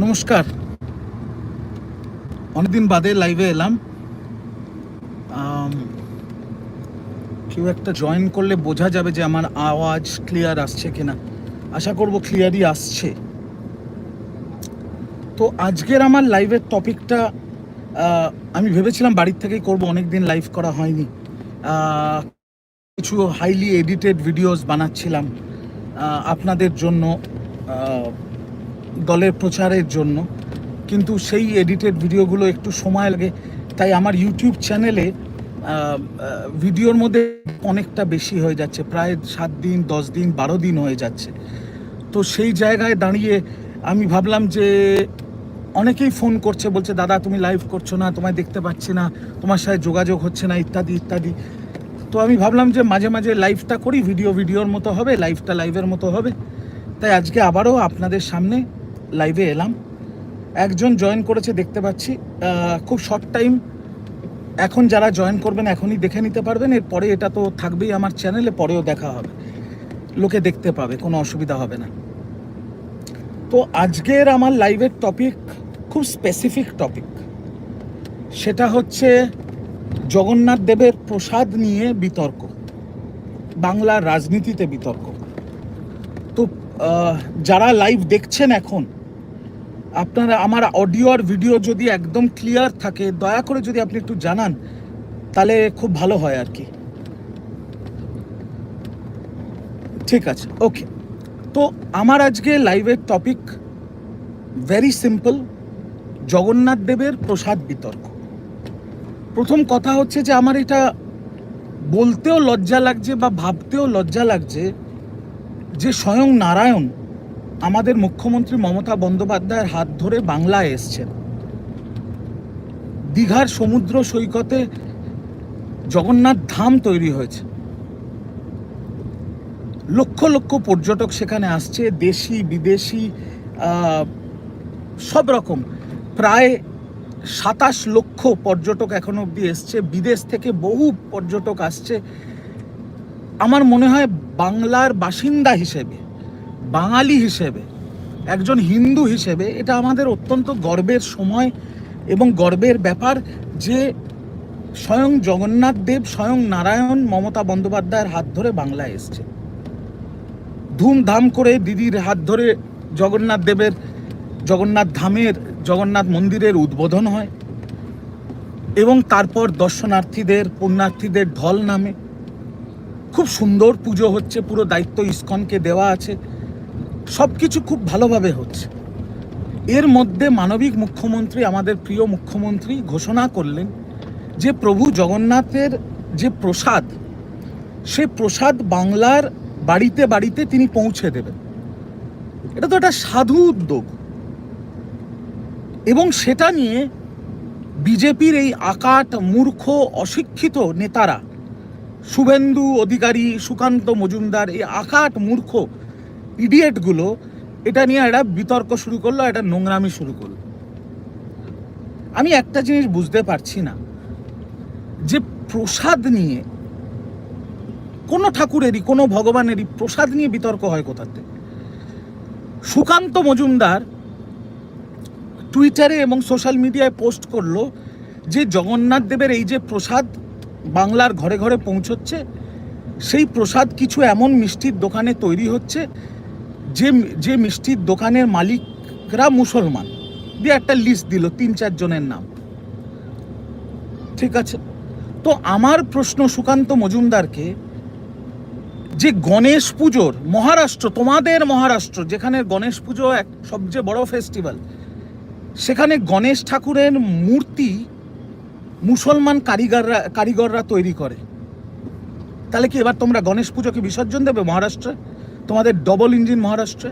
নমস্কার। অনেকদিন বাদে লাইভে এলাম। কেউ একটা জয়েন করলে বোঝা যাবে যে আমার আওয়াজ ক্লিয়ার আসছে কিনা। আশা করব ক্লিয়ারই আসছে। তো আজকের আমার লাইভের টপিকটা আমি ভেবেছিলাম বাড়ির থেকেই করব অনেক দিন লাইভ করা হয়নি। কিছু হাইলি এডিটেড ভিডিওস বানাচ্ছিলাম আপনাদের জন্য দলের প্রচারের জন্য। কিন্তু সেই এডিটেড ভিডিওগুলো একটু সময় লাগে। তাই আমার ইউটিউব চ্যানেলে ভিডিওর মধ্যে অনেকটা বেশি হয়ে যাচ্ছে। প্রায় সাত দিন, দশ দিন, বারো দিন হয়ে যাচ্ছে। তো সেই জায়গায় দাঁড়িয়ে আমি ভাবলাম যে, অনেকেই ফোন করছে, বলছে, দাদা, তুমি লাইভ করছ না, তোমায় দেখতে পাচ্ছি না, তোমার সাথে যোগাযোগ হচ্ছে না, ইত্যাদি ইত্যাদি। তো আমি ভাবলাম যে, মাঝে মাঝে লাইভটা করি ভিডিও ভিডিওর মতো হবে লাইভটা লাইভের মতো হবে। তাই আজকে আবারও আপনাদের সামনে লাইভে এলাম। একজন জয়েন করেছে, দেখতে পাচ্ছি। খুব শর্ট টাইম এখন যারা জয়েন করবেন, এখনই দেখে নিতে পারবেন। এরপরে এটা তো থাকবেই আমার চ্যানেলে পরেও দেখা হবে। লোকে দেখতে পাবে, কোনো অসুবিধা হবে না। তো আজকের আমার লাইভের টপিক খুব স্পেসিফিক টপিক সেটা হচ্ছে জগন্নাথ দেবের প্রসাদ নিয়ে বিতর্ক। বাংলার রাজনীতিতে বিতর্ক। তো যারা লাইভ দেখছেন এখন আপনারা আমার অডিও আর ভিডিও যদি একদম ক্লিয়ার থাকে, দয়া করে যদি আপনি একটু জানান, তাহলে খুব ভালো হয় আর কি। ঠিক আছে ওকে তো আমার আজকে লাইভের টপিক ভেরি সিম্পল জগন্নাথ দেবের প্রসাদ বিতর্ক। প্রথম কথা হচ্ছে যে আমার এটা বলতেও লজ্জা লাগছে বা ভাবতেও লজ্জা লাগছে যে স্বয়ং নারায়ণ আমাদের মুখ্যমন্ত্রী মমতা বন্দ্যোপাধ্যায়ের হাত ধরে বাংলায় এসছেন। দীঘার সমুদ্র সৈকতে জগন্নাথ ধাম তৈরি হয়েছে। লক্ষ লক্ষ পর্যটক সেখানে আসছে, দেশি, বিদেশি সব রকম। প্রায় সাতাশ লক্ষ পর্যটক এখন অবধি এসছে, বিদেশ থেকে বহু পর্যটক আসছে। আমার মনে হয় বাংলার বাসিন্দা হিসেবে বাঙালি হিসেবে, একজন হিন্দু হিসেবে এটা আমাদের অত্যন্ত গর্বের সময় এবং গর্বের ব্যাপার যে স্বয়ং জগন্নাথ দেব, স্বয়ং নারায়ণ মমতা বন্দ্যোপাধ্যায়ের হাত ধরে বাংলায় এসছে। ধুমধাম করে দিদির হাত ধরে জগন্নাথ দেবের, জগন্নাথ ধামের, জগন্নাথ মন্দিরের উদ্বোধন হয় এবং তারপর দর্শনার্থীদের, পুণ্যার্থীদের ঢল নামে। খুব সুন্দর পুজো হচ্ছে, পুরো দায়িত্ব ইস্কনকে দেওয়া আছে। সব কিছু খুব ভালোভাবে হচ্ছে। এর মধ্যে মানবিক মুখ্যমন্ত্রী, আমাদের প্রিয় মুখ্যমন্ত্রী ঘোষণা করলেন যে প্রভু জগন্নাথের যে প্রসাদ, সে প্রসাদ বাংলার বাড়িতে বাড়িতে তিনি পৌঁছে দেবেন। এটা তো একটা সাধু উদ্যোগ। এবং সেটা নিয়ে বিজেপির এই আকাট, মূর্খ, অশিক্ষিত নেতারা, শুভেন্দু অধিকারী, সুকান্ত মজুমদার, এই আকাট, মূর্খ ইডিয়েটগুলো, এটা নিয়ে একটা বিতর্ক শুরু করল, একটা নোংরামি শুরু করল। আমি একটা জিনিস বুঝতে পারছি না, যে প্রসাদ নিয়ে, কোনো ঠাকুরেরই, কোনো ভগবানেরই প্রসাদ নিয়ে বিতর্ক হয় থেকে? সুকান্ত মজুমদার টুইটারে এবং সোশ্যাল মিডিয়ায় পোস্ট করল যে জগন্নাথ দেবের এই যে প্রসাদ বাংলার ঘরে ঘরে পৌঁছচ্ছে, সেই প্রসাদ কিছু এমন মিষ্টির দোকানে তৈরি হচ্ছে যে যে মিষ্টির দোকানের মালিকরা মুসলমান, দিয়ে একটা লিস্ট দিল তিন চার জনের নাম। ঠিক আছে? তো আমার প্রশ্ন সুকান্ত মজুমদারকে, যে গণেশ পুজোর, মহারাষ্ট্র, তোমাদের মহারাষ্ট্র, যেখানে গণেশ পুজো এক সবচেয়ে বড় ফেস্টিভ্যাল সেখানে গণেশ ঠাকুরের মূর্তি মুসলমান কারিগররা কারিগররা তৈরি করে। তাহলে কি এবার তোমরা গণেশ পুজোকে বিসর্জন দেবে মহারাষ্ট্রে? তোমাদের ডবল ইঞ্জিন মহারাষ্ট্রে।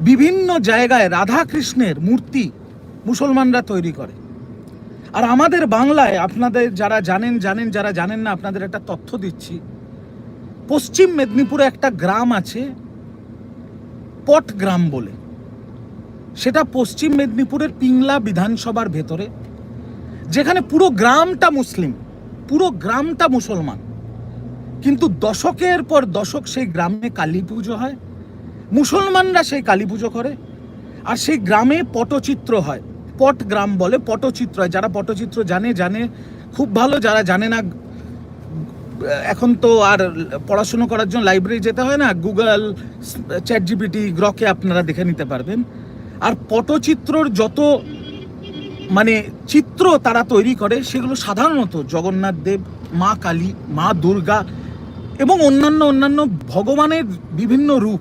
বিভিন্ন জায়গায় রাধা কৃষ্ণের মূর্তি মুসলমানরা তৈরি করে। আর আমাদের বাংলায় আপনাদের যারা জানেন জানেন, যারা জানেন না, আপনাদের একটা তথ্য দিচ্ছি। পশ্চিম মেদিনীপুরে একটা গ্রাম আছে, পট গ্রাম বলে। সেটা পশ্চিম মেদিনীপুরের পিংলা বিধানসভার ভেতরে, যেখানে পুরো গ্রামটা মুসলিম, পুরো গ্রামটা মুসলমান। কিন্তু দশকের পর দশক সেই গ্রামে কালী পুজো হয়, মুসলমানরা সেই কালী পুজো করে, আর সেই গ্রামে পটচিত্র হয়। পট গ্রাম বলে পটচিত্র হয়। যারা পটচিত্র জানে জানে খুব ভালো। যারা জানে না, এখন তো আর পড়াশুনো করার জন্য লাইব্রেরি যেতে হয় না গুগল চ্যাট জিপিটি গ্রকে আপনারা দেখে নিতে পারবেন। আর পটচিত্রর যত মানে চিত্র তারা তৈরি করে, সেগুলো সাধারণত জগন্নাথ দেব, মা কালী, মা দুর্গা এবং অন্যান্য অন্যান্য ভগবানের বিভিন্ন রূপ।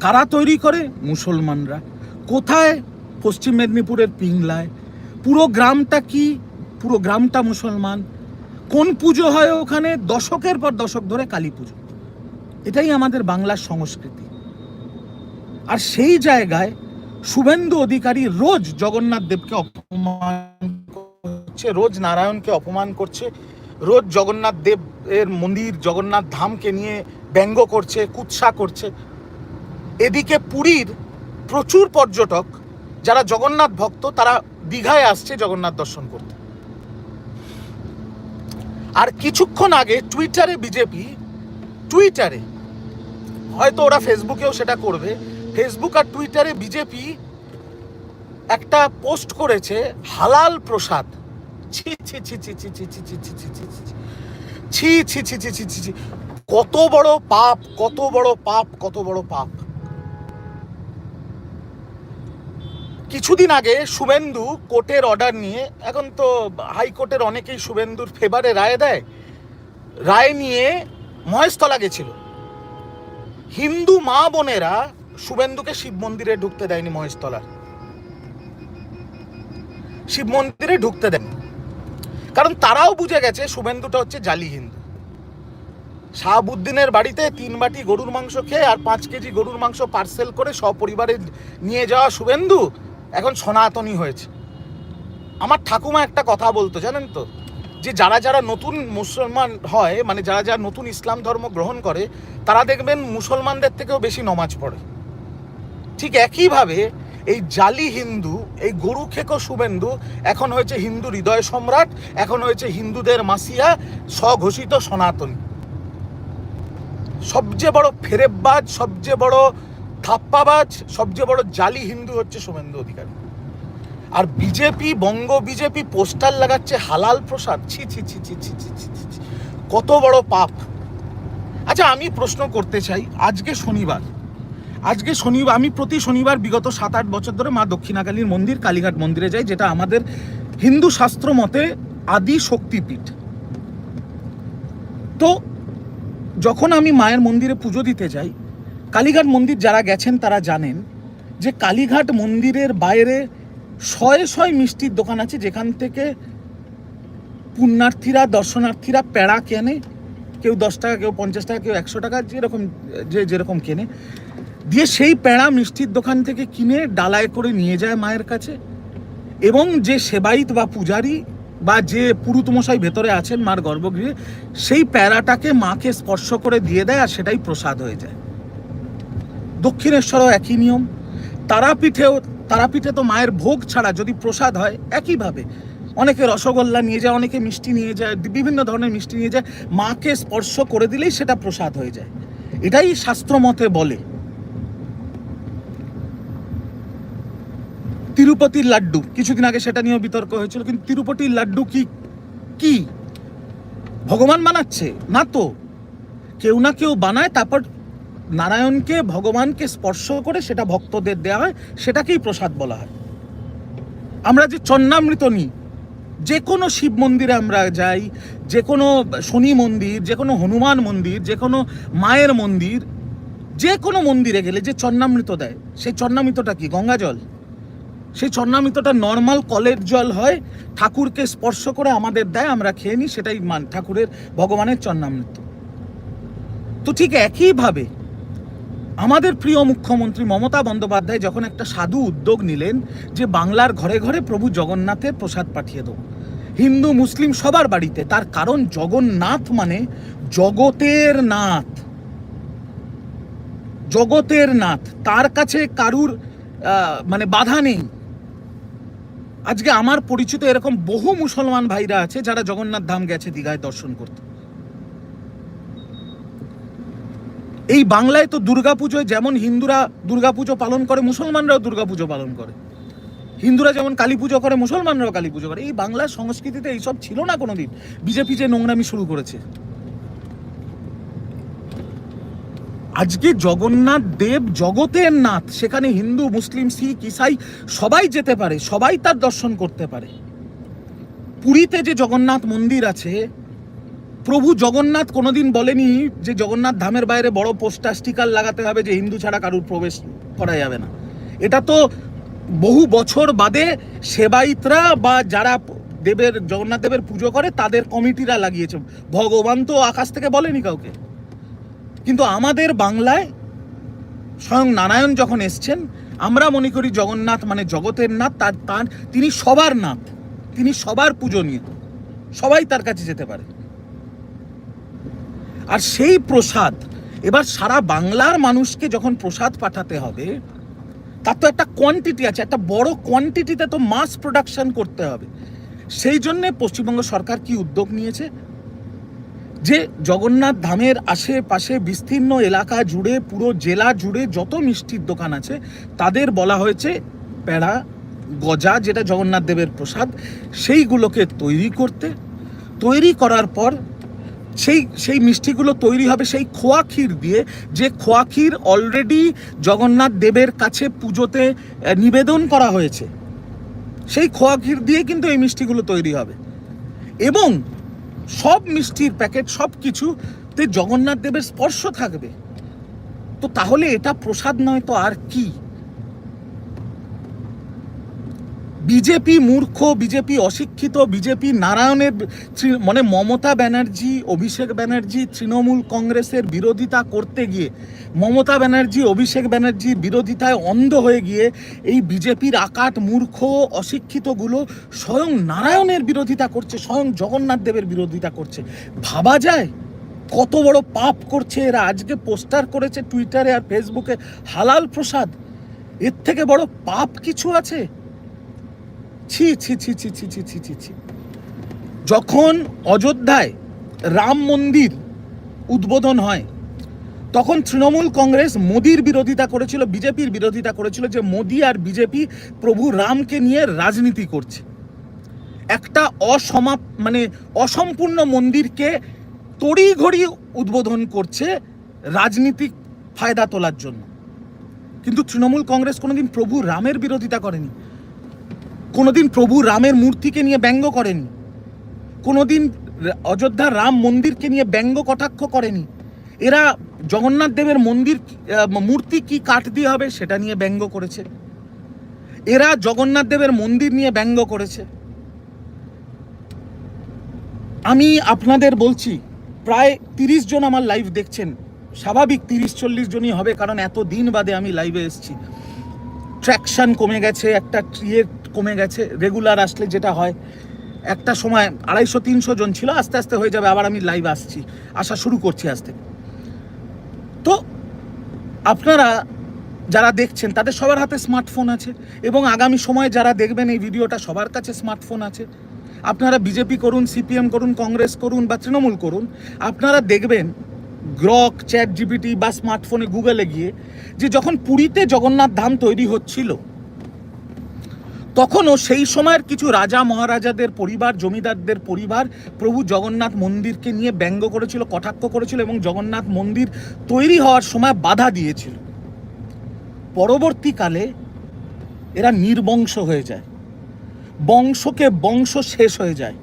কারা তৈরি করে? মুসলমানরা। কোথায়? পশ্চিম মেদিনীপুরের পিংলায়। পুরো গ্রামটা কি? পুরো গ্রামটা মুসলমান। কোন পুজো হয় ওখানে? দশকের পর দশক ধরে কালী পুজো। এটাই আমাদের বাংলার সংস্কৃতি। আর সেই জায়গায় শুভেন্দু অধিকারী রোজ জগন্নাথ দেবকে অপমান করছে, রোজ নারায়ণকে অপমান করছে। রোজ জগন্নাথ দেব এর মন্দির, জগন্নাথ ধামকে নিয়ে ব্যঙ্গ করছে, কুৎসা করছে। এদিকে পুরীর প্রচুর পর্যটক, যারা জগন্নাথ ভক্ত, তারা দীঘায় আসছে জগন্নাথ দর্শন করতে। আর কিছুক্ষণ আগে টুইটারে বিজেপি, টুইটারে, হয়তো ওরা ফেসবুকেও সেটা করবে, ফেসবুক আর টুইটারে বিজেপি একটা পোস্ট করেছে, হালাল প্রসাদ। ছি ছি ছি ছি ছি ছি ছি ছি কত বড় পাপ কত বড় পাপ কত বড় পাপ কিছুদিন আগে শুভেন্দু কোর্টের অর্ডার নিয়ে এখন তো হাইকোর্টের অনেকেই শুভেন্দুর ফেভারে রায় দেয় রায় নিয়ে মহেশতলা গেছিল হিন্দু মা বোনেরা শুভেন্দুকে শিব মন্দিরে ঢুকতে দেয়নি মহেশতলার শিব মন্দিরে ঢুকতে দেয়নি কারণ তারাও বুঝে গেছে শুভেন্দুটা হচ্ছে জালি হিন্দু। শাহাবুদ্দিনের বাড়িতে তিন বাটি গরুর মাংস খেয়ে আর পাঁচ কেজি গরুর মাংস পার্সেল করে সপরিবারে নিয়ে যাওয়া শুভেন্দু এখন সনাতনী হয়েছে। আমার ঠাকুমা একটা কথা বলতো, জানেন তো? যে যারা যারা নতুন মুসলমান হয় মানে যারা যারা নতুন ইসলাম ধর্ম গ্রহণ করে, তারা দেখবেন মুসলমানদের থেকেও বেশি নমাজ পড়ে। ঠিক একইভাবে এই জালি হিন্দু, এই গরু খেকো শুভেন্দু, এখন হয়েছে হিন্দু হৃদয় সম্রাট, এখন হয়েছে হিন্দুদের মাসিয়া, স্বঘোষিত সনাতনী। সবচেয়ে বড় ফেরেববাজ, সবচেয়ে বড় থাপ্পাবাজ, সবচেয়ে বড় জালি হিন্দু হচ্ছে শুভেন্দু অধিকারী। আর বিজেপি, বঙ্গ বিজেপি পোস্টার লাগাচ্ছে হালাল প্রসাদ। ছি ছি ছি ছি ছি ছি ছি ছি। কত বড় পাপ। আচ্ছা আমি প্রশ্ন করতে চাই, আজকে শনিবার আজকে শনিবার, আমি প্রতি শনিবার বিগত সাত, আট বছর ধরে মা দক্ষিণাকালীর মন্দির, কালীঘাট মন্দিরে যাই, যেটা আমাদের হিন্দু শাস্ত্র মতে আদি শক্তিপীঠ। তো যখন আমি মায়ের মন্দিরে পুজো দিতে যাই, কালীঘাট মন্দির যারা গেছেন তারা জানেন যে কালীঘাট মন্দিরের বাইরে শয়ে শয়ে মিষ্টির দোকান আছে, যেখান থেকে পুণ্যার্থীরা, দর্শনার্থীরা প্যাড়া কেনে, কেউ দশ টাকা, কেউ পঞ্চাশ টাকা, কেউ একশো টাকা, যেরকম, যে যেরকম কেনে। দিয়ে সেই প্যাড়া মিষ্টির দোকান থেকে কিনে ডালায় করে নিয়ে যায় মায়ের কাছে। এবং যে সেবাইত বা পূজারি বা যে পুরুতমশাই ভেতরে আছেন মার গর্ভগৃহে, সেই প্যারাটাকে মাকে স্পর্শ করে দিয়ে দেয় আর সেটাই প্রসাদ হয়ে যায়। দক্ষিণেশ্বরও একই নিয়ম। তারাপীঠেও, তারাপীঠে তো মায়ের ভোগ ছাড়া যদি প্রসাদ হয়, একইভাবে অনেকে রসগোল্লা নিয়ে যায়, অনেকে মিষ্টি নিয়ে যায়, বিভিন্ন ধরনের মিষ্টি নিয়ে যায়, মাকে স্পর্শ করে দিলেই সেটা প্রসাদ হয়ে যায়। এটাই শাস্ত্রমতে বলে। তিরুপতির লাড্ডু, কিছুদিন আগে সেটা নিয়েও বিতর্ক হয়েছিল, কিন্তু তিরুপতির লাড্ডু কি কি? ভগবান বানাচ্ছে, না তো? কেউ না কেউ বানায়, তারপর নারায়ণকে, ভগবানকে স্পর্শ করে সেটা ভক্তদের দেওয়া হয়, সেটাকেই প্রসাদ বলা হয়। আমরা যে চন্নামৃত নিই যে কোনো শিব মন্দিরে আমরা যাই, যে কোনো শনি মন্দির, যে কোনো হনুমান মন্দির, যে কোনো মায়ের মন্দির, যে কোনো মন্দিরে গেলে যে চন্নামৃত দেয়, সেই চন্নামৃতটা কি গঙ্গা জল সেই চন্নামৃতটা নর্মাল কলের জল হয়, ঠাকুরকে স্পর্শ করে আমাদের দেয়, আমরা খেয়ে নিই, সেটাই মান, ঠাকুরের, ভগবানের চন্নামৃত তো ঠিক একইভাবে, আমাদের প্রিয় মুখ্যমন্ত্রী মমতা বন্দ্যোপাধ্যায় যখন একটা সাধু উদ্যোগ নিলেন যে বাংলার ঘরে ঘরে প্রভু জগন্নাথের প্রসাদ পাঠিয়ে দেবো। হিন্দু, মুসলিম সবার বাড়িতে, তার কারণ জগন্নাথ মানে জগতের নাথ। জগতের নাথ, তার কাছে কারুর মানে বাধা নেই। আজকে আমার পরিচিত এরকম বহু মুসলমান ভাইরা আছে যারা জগন্নাথ ধাম গেছে দীঘায় দর্শন করতে। এই বাংলায় তো দুর্গাপুজোয় যেমন হিন্দুরা দুর্গাপুজো পালন করে, মুসলমানরাও দুর্গাপুজো পালন করে। হিন্দুরা যেমন কালী পুজো করে, মুসলমানরাও কালী পুজো করে। এই বাংলার সংস্কৃতিতে এইসব ছিল না কোনোদিন। বিজেপি যে নোংরামি শুরু করেছে। আজকে জগন্নাথ দেব জগতের নাথ, সেখানে হিন্দু, মুসলিম, শিখ, ইসাই সবাই যেতে পারে, সবাই তার দর্শন করতে পারে। পুরীতে যে জগন্নাথ মন্দির আছে, প্রভু জগন্নাথ কোনোদিন বলেনি যে জগন্নাথ ধামের বাইরে বড় পোস্টার, স্টিকার লাগাতে হবে যে হিন্দু ছাড়া কারুর প্রবেশ করা যাবে না। এটা তো বহু বছর বাদে সেবাইতরা বা যারা দেবের, জগন্নাথ দেবের পুজো করে, তাদের কমিটিরা লাগিয়েছে। ভগবান তো আকাশ থেকে বলেনি কাউকে। কিন্তু আমাদের বাংলায় স্বয়ং নারায়ণ যখন এসছেন, আমরা মনে করি জগন্নাথ মানে জগতের নাথ, তার তার, তিনি সবার নাথ, তিনি সবার পূজনীয়, সবাই তার কাছে যেতে পারে। আর সেই প্রসাদ, এবার সারা বাংলার মানুষকে যখন প্রসাদ পাঠাতে হবে, তার তো একটা কোয়ান্টিটি আছে, একটা বড় কোয়ান্টিটিতে তো মাস প্রোডাকশন করতে হবে। সেই জন্যে পশ্চিমবঙ্গ সরকার কি উদ্যোগ নিয়েছে? যে জগন্নাথ ধামের আশেপাশে বিস্তীর্ণ এলাকা জুড়ে, পুরো জেলা জুড়ে যত মিষ্টির দোকান আছে, তাদের বলা হয়েছে প্যাড়া গজা, যেটা জগন্নাথ দেবের প্রসাদ, সেইগুলোকে তৈরি করতে। তৈরি করার পর সেই সেই মিষ্টিগুলো তৈরি হবে সেই খোয়া ক্ষীর দিয়ে। যে খোয়া ক্ষীর অলরেডি জগন্নাথ দেবের কাছে পুজোতে নিবেদন করা হয়েছে। সেই খোয়া ক্ষীর দিয়ে কিন্তু এই মিষ্টিগুলো তৈরি হবে। এবং সব মিষ্টির প্যাকেট, সব কিছুতে জগন্নাথ দেবের স্পর্শ থাকবে। তো তাহলে এটা প্রসাদ নয় তো আর কি? বিজেপি মূর্খ, বিজেপি অশিক্ষিত, বিজেপি নারায়ণের মানে মমতা ব্যানার্জি, অভিষেক ব্যানার্জি, তৃণমূল কংগ্রেসের বিরোধিতা করতে গিয়ে, মমতা ব্যানার্জি, অভিষেক ব্যানার্জির বিরোধিতায় অন্ধ হয়ে গিয়ে এই বিজেপির আকাট মূর্খ, অশিক্ষিতগুলো স্বয়ং নারায়ণের বিরোধিতা করছে, স্বয়ং জগন্নাথ দেবের বিরোধিতা করছে। ভাবা যায় কত বড় পাপ করছে এরা। আজকে পোস্টার করেছে টুইটারে আর ফেসবুকে, হালাল প্রসাদ। এর থেকে বড় পাপ কিছু আছে? ছি ছি ছি ছি ছি ছি ছি ছি ছি। যখন অযোধ্যায় রাম মন্দির উদ্বোধন হয়, তখন তৃণমূল কংগ্রেস মোদির বিরোধিতা করেছিল, বিজেপির বিরোধিতা করেছিল যে মোদি আর বিজেপি প্রভু রামকে নিয়ে রাজনীতি করছে। একটা অসমাপ মানে অসম্পূর্ণ মন্দিরকে তড়িঘড়ি উদ্বোধন করছে রাজনীতিক ফায়দা তোলার জন্য। কিন্তু তৃণমূল কংগ্রেস কোনোদিন প্রভু রামের বিরোধিতা করেনি। কোনোদিন প্রভু রামের মূর্তিকে নিয়ে ব্যঙ্গ করেনি। কোনোদিন অযোধ্যার রাম মন্দিরকে নিয়ে ব্যঙ্গ কটাক্ষ করেনি। এরা জগন্নাথ দেবের মন্দির মূর্তি কি কাঠ দিয়ে হবে সেটা নিয়ে ব্যঙ্গ করেছে। এরা জগন্নাথ দেবের মন্দির নিয়ে ব্যঙ্গ করেছে। আমি আপনাদের বলছি, প্রায় তিরিশ জন আমার লাইভ দেখছেন। স্বাভাবিক তিরিশ চল্লিশ জনই হবে, কারণ এত দিন বাদে আমি লাইভে এসেছি। ট্র্যাকশন কমে গেছে, একটা ট্রিয়ের কমে গেছে রেগুলার আসলে যেটা হয়, একটা সময় আড়াইশো, তিনশো জন ছিল, আস্তে আস্তে হয়ে যাবে, আবার আমি লাইভ আসছি, আসা শুরু করছি আজ থেকে। তো আপনারা যারা দেখছেন, তাদের সবার হাতে স্মার্টফোন আছে, এবং আগামী সময়ে যারা দেখবেন এই ভিডিওটা, সবার কাছে স্মার্টফোন আছে। আপনারা বিজেপি করুন সিপিএম করুন, কংগ্রেস করুন, বা তৃণমূল করুন, আপনারা দেখবেন গ্রক চ্যাট জিপিটি বা স্মার্টফোনে গুগলে গিয়ে, যে যখন পুরীতে জগন্নাথ ধাম তৈরি হচ্ছিল তখনও সেই সময়ের কিছু রাজা মহারাজাদের পরিবার, জমিদারদের পরিবার প্রভু জগন্নাথ মন্দিরকে নিয়ে ব্যঙ্গ করেছিল, কটাক্ষ করেছিল এবং জগন্নাথ মন্দির তৈরি হওয়ার সময় বাধা দিয়েছিল। পরবর্তীকালে এরা নির্বংশ হয়ে যায়। বংশকে বংশ শেষ হয়ে যায়।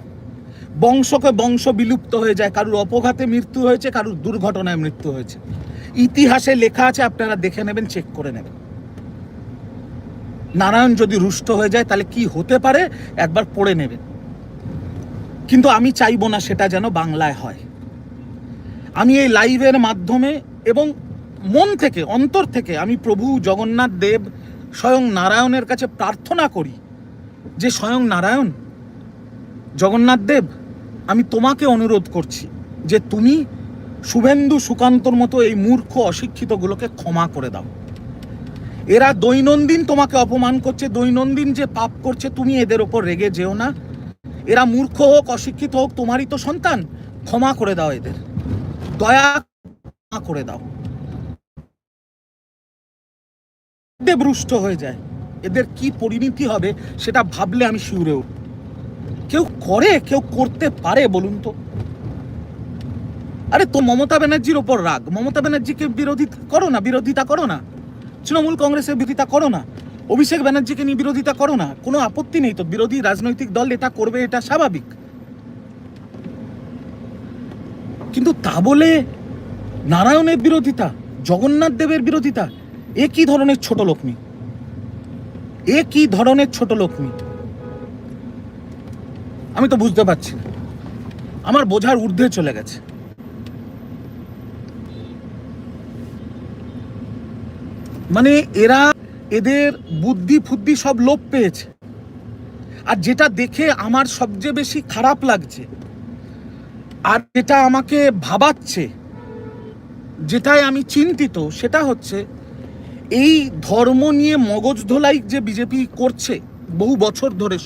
বংশকে বংশ বিলুপ্ত হয়ে যায়। কারুর অপঘাতে মৃত্যু হয়েছে, কারুর দুর্ঘটনায় মৃত্যু হয়েছে। ইতিহাসে লেখা আছে, আপনারা দেখে নেবেন, চেক করে নেবেন। নারায়ণ যদি রুষ্ট হয়ে যায়, তাহলে কি হতে পারে? একবার পড়ে নেবেন কিন্তু আমি চাইব না সেটা যেন বাংলায় হয়। আমি এই লাইভের মাধ্যমে এবং মন থেকে, অন্তর থেকে আমি প্রভু জগন্নাথ দেব স্বয়ং নারায়ণের কাছে প্রার্থনা করি যে, স্বয়ং নারায়ণ, জগন্নাথ দেব, আমি তোমাকে অনুরোধ করছি যে তুমি শুভেন্দু সুকান্তর মতো এই মূর্খ অশিক্ষিতগুলোকে ক্ষমা করে দাও। এরা দৈনন্দিন তোমাকে অপমান করছে, দৈনন্দিন যে পাপ করছে, তুমি এদের ওপর রেগে যেও না। এরা মূর্খ হোক, অশিক্ষিত হোক, তোমারই তো সন্তান। ক্ষমা করে দাও এদের। দয়া করে দাও। রুষ্ট হয়ে যায়। এদের কি পরিণতি হবে সেটা ভাবলে আমি শিউরে উঠব। কেউ করে, কেউ করতে পারে, বলুন তো। আরে, তো মমতা ব্যানার্জির ওপর রাগ। মমতা ব্যানার্জিকে বিরোধী করো না, বিরোধিতা করো না। তৃণমূল কংগ্রেসের বিরোধিতা করো না। অভিষেক ব্যানার্জিকে নিয়ে বিরোধিতা করো না। কোনো আপত্তি নেই তো। বিরোধী রাজনৈতিক দল এটা করবে, এটা স্বাভাবিক। কিন্তু তা বলে নারায়ণের বিরোধিতা, জগন্নাথ দেবের বিরোধিতা, এ কি ধরনের ছোট লোকমি এ কি ধরনের ছোট লোকমি আমি তো বুঝতে পারছি না। আমার বোঝার ঊর্ধ্বে চলে গেছে। মানে এরা এদের বুদ্ধি ফুদ্ধি সব লোপ পেয়েছে। আর যেটা দেখে আমার সবচেয়ে বেশি খারাপ লাগছে, আর যেটা আমাকে ভাবাচ্ছে, যেটাই আমি চিন্তিত, সেটা হচ্ছে এই ধর্ম নিয়ে মগজ ধোলাই যে বিজেপি করছে বহু বছর ধরে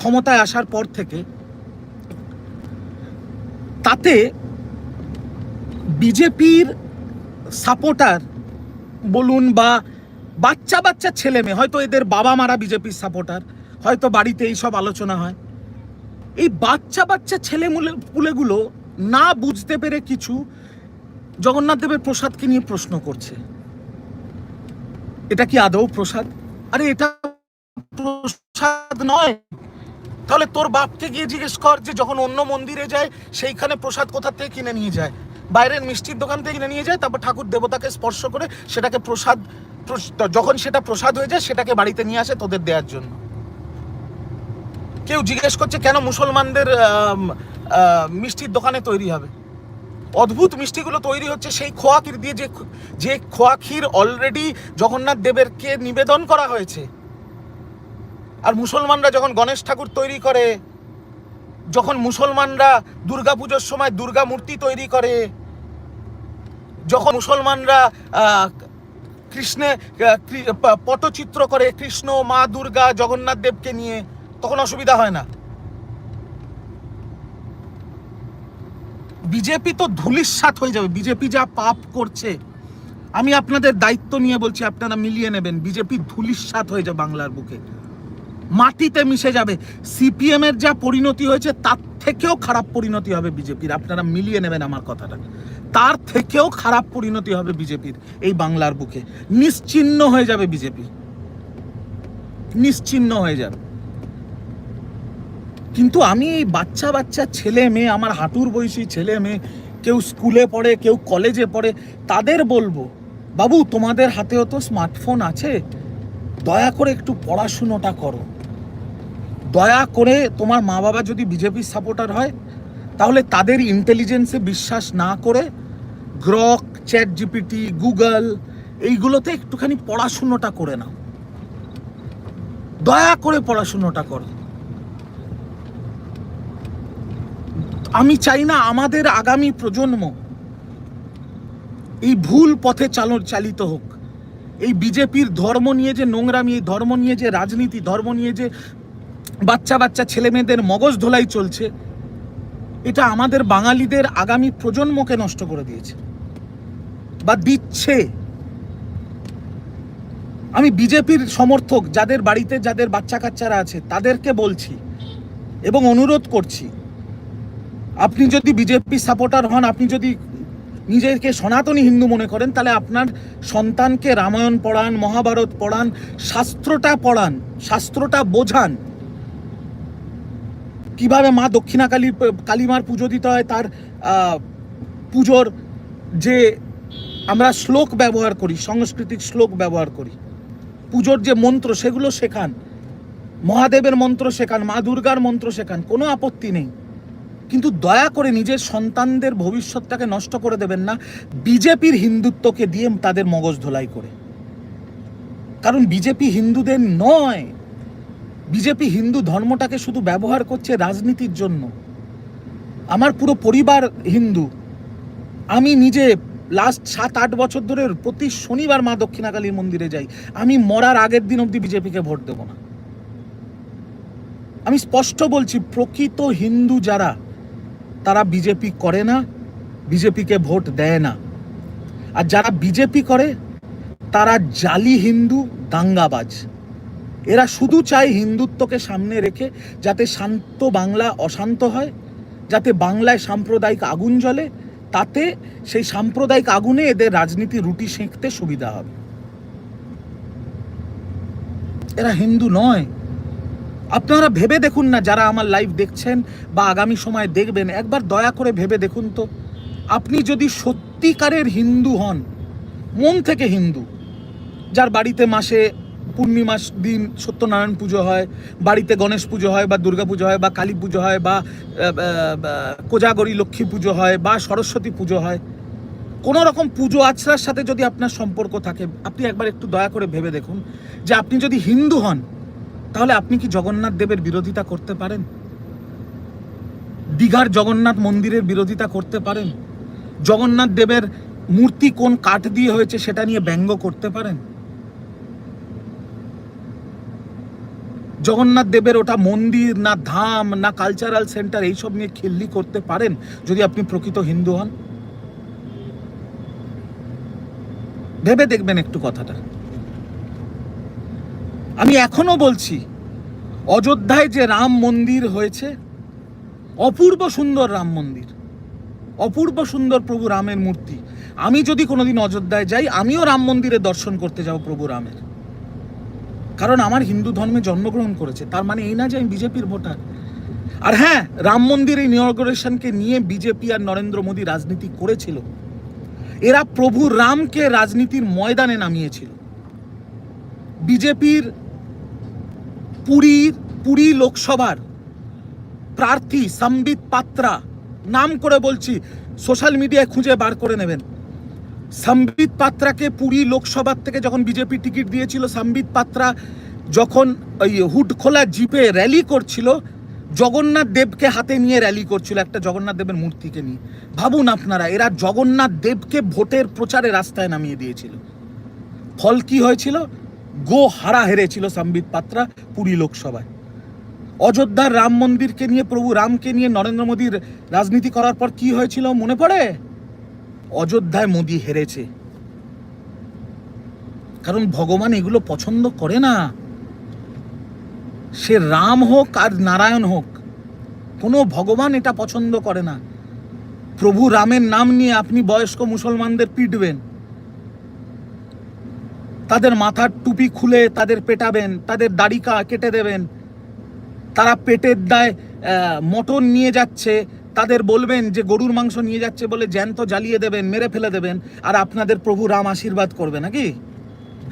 ক্ষমতায় আসার পর থেকে, তাতে বিজেপির সাপোর্টার বলুন বা বাচ্চা বাচ্চা ছেলে মেয়ে, হয়তো এদের বাবা মারা বিজেপির সাপোর্টার হয়তো বাড়িতে এই সব আলোচনা হয়। এই বাচ্চা বাচ্চা ছেলে পুলেগুলো না বুঝতে পেরে কিছু জগন্নাথ দেবের প্রসাদকে নিয়ে প্রশ্ন করছে। এটা কি আদৌ প্রসাদ? আরে এটা প্রসাদ নয়। তাহলে তোর বাপকে গিয়ে জিজ্ঞেস কর যে যখন অন্য মন্দিরে যায়, সেইখানে প্রসাদ কোথা থেকে কিনে নিয়ে যায়? বাইরের মিষ্টির দোকান থেকে নিয়ে যায়, তারপর ঠাকুর দেবতাকে স্পর্শ করে সেটাকে প্রসাদ, প্রস- যখন সেটা প্রসাদ হয়ে যায়, সেটাকে বাড়িতে নিয়ে আসে তোদের দেওয়ার জন্য। কেউ জিজ্ঞেস করছে, কেন মুসলমানদের মিষ্টির দোকানে তৈরি হবে? অদ্ভুত মিষ্টিগুলো তৈরি হচ্ছে, সেই খোয়া ক্ষীর দিয়ে যে যে খোয়া ক্ষীর অলরেডি জগন্নাথ দেবেরকে নিবেদন করা হয়েছে। আর মুসলমানরা যখন গণেশ ঠাকুর তৈরি করে, যখন মুসলমানরা দুর্গাপুজোর সময় দুর্গা মূর্তি তৈরি করে যখন মুসলমানরা কৃষ্ণে পটচিত্র করে কৃষ্ণ, মা, দুর্গা, জগন্নাথ দেবকে নিয়ে, তখন অসুবিধা হয় না। বিজেপি তো ধুলিস্বাত হয়ে যাবে। বিজেপি যা পাপ করছে, আমি আপনাদের দায়িত্ব নিয়ে বলছি, আপনারা মিলিয়ে নেবেন। বিজেপি ধুলিস্বাত হয়ে যাবে বাংলার বুকে। মাটিতে মিশে যাবে। সিপিএম এর যা পরিণতি হয়েছে, তার থেকেও খারাপ পরিণতি হবে বিজেপির। আপনারা মিলিয়ে নেবেন আমার কথাটা। তার থেকেও খারাপ পরিণতি হবে বিজেপির এই বাংলার বুকে। নিশ্চিহ্ন হয়ে যাবে বিজেপি। নিশ্চিহ্ন হয়ে যাবে। কিন্তু আমি এই বাচ্চা বাচ্চা ছেলে মেয়ে, আমার হাঁটুর বয়সী ছেলে মেয়ে, কেউ স্কুলে পড়ে, কেউ কলেজে পড়ে, তাদের বলব, বাবু, তোমাদের হাতেও তো স্মার্টফোন আছে। দয়া করে একটু পড়াশুনোটা করো। দয়া করে তোমার মা বাবা যদি বিজেপির সাপোর্টার হয়, তাহলে তাদের ইন্টেলিজেন্সে বিশ্বাস না করে গ্রক চ্যাট জিপিটি গুগল এইগুলোতে একটুখানি পড়াশুনোটা করে নাও। দয়া করে পড়াশুনোটা করো। আমি চাই না আমাদের আগামী প্রজন্ম এই ভুল পথে চাল, চালিত হোক। এই বিজেপির ধর্ম নিয়ে যে নোংরামি এই ধর্ম নিয়ে যে রাজনীতি, ধর্ম নিয়ে যে বাচ্চা বাচ্চা ছেলে মেয়েদের মগজ ধোলাই চলছে, এটা আমাদের বাঙালিদের আগামী প্রজন্মকে নষ্ট করে দিয়েছে বা দিচ্ছে। আমি বিজেপির সমর্থক, যাদের বাড়িতে যাদের বাচ্চা কাচ্চারা আছে, তাদেরকে বলছি এবং অনুরোধ করছি, আপনি যদি বিজেপি সাপোর্টার হন, আপনি যদি নিজেকে সনাতনী হিন্দু মনে করেন, তাহলে আপনার সন্তানকে রামায়ণ পড়ান, মহাভারত পড়ান, শাস্ত্রটা পড়ান, শাস্ত্রটা বোঝান। কীভাবে মা দক্ষিণা কালী, কালীমার পুজো দিতে হয়, তার পুজোর যে আমরা শ্লোক ব্যবহার করি, সাংস্কৃতিক শ্লোক ব্যবহার করি, পুজোর যে মন্ত্র সেগুলো শেখান, মহাদেবের মন্ত্র শেখান, মা দুর্গার মন্ত্র শেখান, কোনো আপত্তি নেই। কিন্তু দয়া করে নিজের সন্তানদের ভবিষ্যৎটাকে নষ্ট করে দেবেন না, বিজেপির হিন্দুত্বকে দিয়ে তাদের মগজ ধোলাই করে। কারণ বিজেপি হিন্দুদের নয়। বিজেপি হিন্দু ধর্মটাকে শুধু ব্যবহার করছে রাজনীতির জন্য। আমার পুরো পরিবার হিন্দু। আমি নিজে লাস্ট সাত, আট বছর ধরে প্রতি শনিবার মা দক্ষিণাকালীর মন্দিরে যাই। আমি মরার আগের দিন অবধি বিজেপিকে ভোট দেবো না। আমি স্পষ্ট বলছি, প্রকৃত হিন্দু যারা, তারা বিজেপি করে না, বিজেপিকে ভোট দেয় না। আর যারা বিজেপি করে, তারা জালি হিন্দু দাঙ্গাবাজ। এরা শুধু চায় হিন্দুত্বকে সামনে রেখে যাতে শান্ত বাংলা অশান্ত হয়, যাতে বাংলায় সাম্প্রদায়িক আগুন জ্বলে, তাতে সেই সাম্প্রদায়িক আগুনে এদের রাজনীতি রুটি সেঁকতে সুবিধা হবে। এরা হিন্দু নয়। আপনারা ভেবে দেখুন না, যারা আমার লাইভ দেখছেন বা আগামী সময় দেখবেন, একবার দয়া করে ভেবে দেখুন তো। আপনি যদি সত্যিকারের হিন্দু হন, মন থেকে হিন্দু, যার বাড়িতে মাসে পূর্ণিমাস দিন সত্যনারায়ণ পুজো হয়, বাড়িতে গণেশ পুজো হয় বা দুর্গা পুজো হয় বা কালী পুজো হয় বা কোজাগরী লক্ষ্মী পুজো হয় বা সরস্বতী পুজো হয়। কোনো রকম পুজো আচরার সাথে যদি আপনার সম্পর্ক থাকে, আপনি একবার একটু দয়া করে ভেবে দেখুন যে আপনি যদি হিন্দু হন, তাহলে আপনি কি জগন্নাথ দেবের বিরোধিতা করতে পারেন? দীঘার জগন্নাথ মন্দিরের বিরোধিতা করতে পারেন? জগন্নাথ দেবের মূর্তি কোন কাঠ দিয়ে হয়েছে সেটা নিয়ে ব্যঙ্গ করতে পারেন? জগন্নাথ দেবের ওটা মন্দির না ধাম না কালচারাল সেন্টার এইসব নিয়ে খিল্লি করতে পারেন যদি আপনি প্রকৃত হিন্দু হন? ভেবে দেখবেন একটু কথাটা। আমি এখনও বলছি, অযোধ্যায় যে রাম মন্দির হয়েছে, অপূর্ব সুন্দর রাম মন্দির, অপূর্ব সুন্দর প্রভু রামের মূর্তি। আমি যদি কোনোদিন অযোধ্যায় যাই, আমিও রাম মন্দিরে দর্শন করতে যাব প্রভু রামের। কারণ আমার হিন্দু ধর্মে জন্মগ্রহণ করেছে। তার মানে এই না যে আমি বিজেপির ভোটার। আর হ্যাঁ রাম মন্দির এই ইনগ্রেশনকে নিয়ে বিজেপি আর নরেন্দ্র মোদী রাজনীতি করেছিল। এরা প্রভু রামকে রাজনীতির ময়দানে নামিয়েছিল। বিজেপির পুরীর পুরী লোকসভার প্রার্থী সম্বিত পাত্রা, নাম করে বলছি সোশ্যাল মিডিয়ায় খুঁজে বার করে নেবেন। সম্বিত পাত্রাকে পুরী লোকসভার থেকে যখন বিজেপি টিকিট দিয়েছিল, সম্বিত পাত্রা যখন ওই হুড খোলা জিপে র্যালি করছিল, জগন্নাথ দেবকে হাতে নিয়ে র্যালি করছিল, একটা জগন্নাথ দেবের মূর্তিকে নিয়ে। ভাবুন আপনারা, এরা জগন্নাথ দেবকে ভোটের প্রচারে রাস্তায় নামিয়ে দিয়েছিল। ফল কি হয়েছিল? গো হারা হেরেছিল সম্বিত পাত্রা পুরী লোকসভায়। অযোধ্যার রাম মন্দিরকে নিয়ে প্রভু রামকে নিয়ে নরেন্দ্র মোদীর রাজনীতি করার পর কি হয়েছিল মনে পড়ে? অযোধ্যায় মোদী হেরেছে। কারণ ভগবান এগুলো পছন্দ করে না। সে রাম হোক আর নারায়ণ হোক, কোনো ভগবান এটা পছন্দ করে না। প্রভু রামের নাম নিয়ে আপনি বয়স্ক মুসলমানদের পিটবেন। তাদের মাথার টুপি খুলে তাদের পেটাবেন, তাদের দাড়িকা কেটে দেবেন। তারা পেটের দায় মটন নিয়ে যাচ্ছে তাদের বলবেন যে গরুর মাংস নিয়ে যাচ্ছে বলে জ্যান্ত জ্বালিয়ে দেবেন, মেরে ফেলে দেবেন, আর আপনাদের প্রভু রাম আশীর্বাদ করবে নাকি?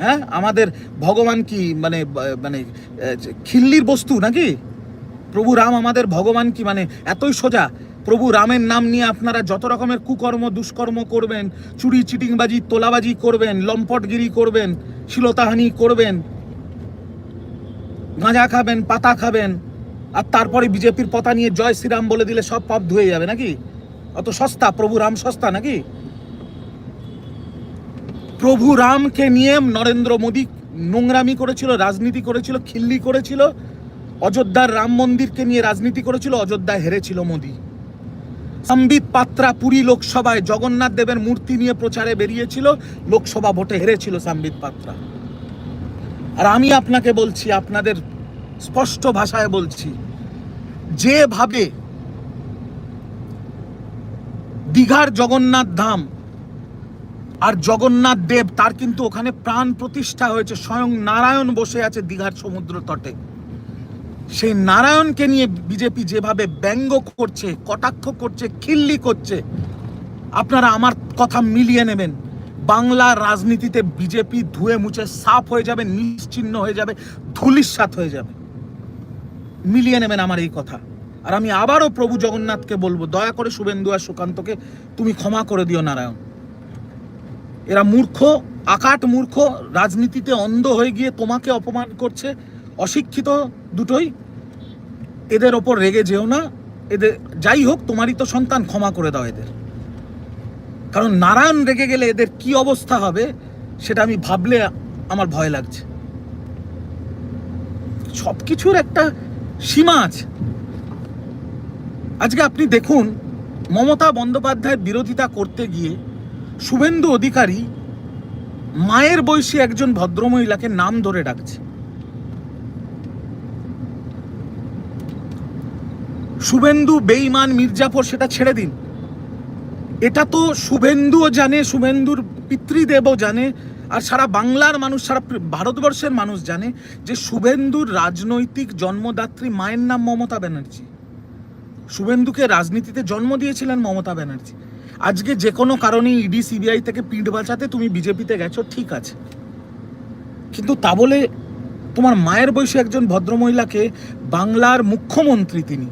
হ্যাঁ? আমাদের ভগবান কি মানে মানে খিল্লির বস্তু নাকি? প্রভু রাম আমাদের ভগবান কি মানে এতই সোজা? প্রভু রামের নাম নিয়ে আপনারা যত রকমের কুকর্ম, দুষ্কর্ম করবেন, চুরি, চিটিংবাজি, তোলাবাজি করবেন, লম্পটগিরি করবেন, শিলতাহানি করবেন, গাঁজা খাবেন, পাতা খাবেন আর তারপরে বিজেপির পতা নিয়ে জয় শ্রীরাম বলে দিলে সব পাপ ধুয়ে যাবে নাকি? অত সস্তা, প্রভু রাম সস্তা নাকি? প্রভু রামকে নিয়ে নরেন্দ্র মোদী নোংরামি করেছিল, রাজনীতি করেছিল, খিল্লি করেছিল, অযোধ্যার রাম মন্দিরকে নিয়ে রাজনীতি করেছিল, অযোধ্যায় হেরেছিল মোদী। সম্বিত পাত্রা পুরী লোকসভায় জগন্নাথ দেবের মূর্তি নিয়ে প্রচারে বেরিয়েছিল, লোকসভা ভোটে হেরেছিল সম্বিত পাত্রা। আর আমি আপনাকে বলছি, আপনাদের স্পষ্ট ভাষায় বলছি, যেভাবে দীঘার জগন্নাথ ধাম আর জগন্নাথ দেব, তার কিন্তু ওখানে প্রাণ প্রতিষ্ঠা হয়েছে, স্বয়ং নারায়ণ বসে আছে দীঘার সমুদ্র তটে। সেই নারায়ণকে নিয়ে বিজেপি যেভাবে ব্যঙ্গ করছে, কটাক্ষ করছে, খিল্লি করছে, আপনারা আমার কথা মিলিয়ে নেবেন। বাংলার রাজনীতিতে বিজেপি ধুয়ে মুছে সাফ হয়ে যাবে নিশ্চিহ্ন হয়ে যাবে, ধুলিস্বাত হয়ে যাবে। মিলিয়ে নেবেন আমার এই কথা। আর আমি আবারও প্রভু জগন্নাথকে বলব, দয়া করে শুভেন্দু আর সুকান্তকে তুমি ক্ষমা করে দিও নারায়ণ। এরা মূর্খ, আকাট মূর্খ, রাজনীতিতে অন্ধ হয়ে গিয়ে তোমাকে অপমান করছে, অশিক্ষিত দুটোই। এদের ওপর রেগে যেও না, এদের যাই হোক, তোমারই তো সন্তান, ক্ষমা করে দাও এদের। কারণ নারায়ণ রেগে গেলে এদের কি অবস্থা হবে, সেটা আমি ভাবলে আমার ভয় লাগছে। সব কিছুর একটা সীমা আছে। আজকে আপনি দেখুন, মমতা বন্দ্যোপাধ্যায়ের বিরোধিতা করতে গিয়ে শুভেন্দু অধিকারী মায়ের বয়সী একজন ভদ্রমহিলাকে নাম ধরে ডাকছে। শুভেন্দু বেইমান মির্জাফর, সেটা ছেড়ে দিন। এটা তো শুভেন্দুও জানে, শুভেন্দুর পিতৃদেবও জানে আর সারা বাংলার মানুষ, সারা ভারতবর্ষের মানুষ জানে যে শুভেন্দুর রাজনৈতিক জন্মদাত্রী মায়ের নাম মমতা ব্যানার্জি। শুভেন্দুকে রাজনীতিতে জন্ম দিয়েছিলেন মমতা ব্যানার্জি। আজকে যে কোনো কারণে ইডি, সিবিআই থেকে পিঠ বাঁচাতে তুমি বিজেপিতে গেছো, ঠিক আছে। কিন্তু তা বলে তোমার মায়ের বয়সী একজন ভদ্রমহিলাকে বাংলার মুখ্যমন্ত্রী তিনি।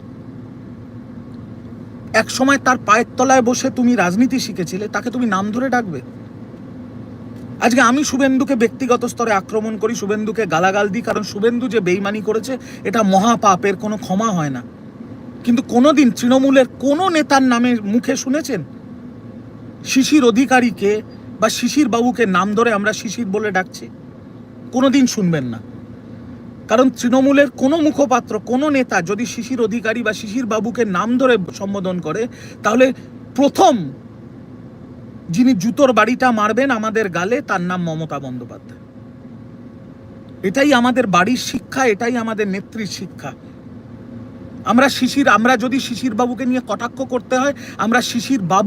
এক সময় তার পায়ের তলায় বসে তুমি রাজনীতি শিখেছিলে, তাকে তুমি নাম ধরে ডাকবে? আজকে আমি শুভেন্দুকে ব্যক্তিগত স্তরে আক্রমণ করি, শুভেন্দুকে গালাগাল দিই, কারণ শুভেন্দু যে বেইমানি করেছে, এটা মহাপাপের কোনো ক্ষমা হয় না। কিন্তু কোনোদিন তৃণমূলের কোনো নেতার নামে মুখে শুনেছেন? শিশির অধিকারীকে বা শিশির বাবুকে নাম ধরে আমরা শিশির বলে ডাকছি? কোনোদিন শুনবেন না। কারণ তৃণমূলের কোনো মুখপাত্র, কোনো নেতা যদি শিশির অধিকারী বা শিশির বাবুকে নাম ধরে সম্বোধন করে, তাহলে প্রথম যিনি জুতোর বাড়িটা মারবেন আমাদের গালে, তার নাম মমতা বন্দ্যোপাধ্যায়। এটাই আমাদের বাড়ির শিক্ষা, এটাই আমাদের নেত্রীর শিক্ষা। আমরা শিশির, আমরা যদি শিশির বাবুকে নিয়ে কটাক্ষ করতে হয়, আমরা শিশির বাবু